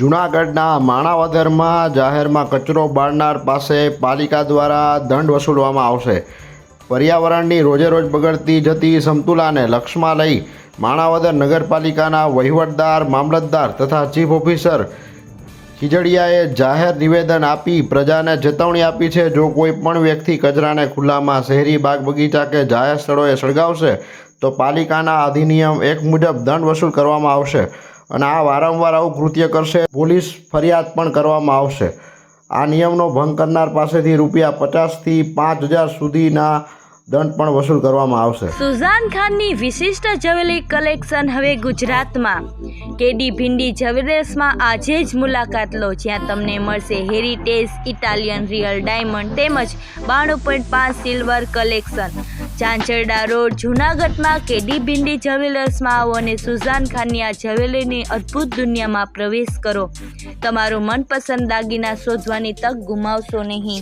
જૂનાગઢના માણાવદરમાં જાહેરમાં કચરો બાળનાર પાસે પાલિકા દ્વારા દંડ વસૂલવામાં આવશે. પર્યાવરણની રોજેરોજ બગડતી જતી સમતુલાને લક્ષમાં લઈ માણાવદર નગરપાલિકાના વહીવટદાર, મામલતદાર તથા ચીફ ઓફિસર ખીજડીયાએ જાહેર નિવેદન આપી પ્રજાને ચેતવણી આપી છે, જો કોઈ પણ વ્યક્તિ કચરાને ખુલ્લામાં શહેરી બાગ બગીચા કે જાહેર સ્થળોએ સળગાવશે, તો પાલિકાના અધિનિયમ એક મુજબ દંડ વસૂલ કરવામાં આવશે અને આ વારંવાર આવું કૃત્ય કરશે. પોલીસ ફરિયાદ પણ કરવામાં આવશે. આ નિયમનો ભંગ કરનાર પાસેથી રૂપિયા પચાસથી પાંચ હજાર સુધીના દંડ પણ વસૂલ કરવામાં આવશે. સુઝાન ખાનની વિશિષ્ટ જ્વેલરી કલેક્શન હવે ગુજરાતમાં. કેડી ભિંડી જ્વેલર્સમાં આજે જ મુલાકાત લો, જ્યાં તમને મળશે હેરિટેજ ઇટાલિયન રિયલ ડાયમંડ તેમજ બાણું પોઈન્ટ પાંચ સિલ્વર કલેક્શન. ચાંચરડા રોડ, જૂનાગઢમાં કેડી ભિંડી જ્વેલર્સમાં આવો અને સુઝાન ખાનની આ જ્વેલરીની અદ્ભુત દુનિયામાં પ્રવેશ કરો. તમારો મનપસંદ દાગીના શોધવાની તક ગુમાવશો નહીં.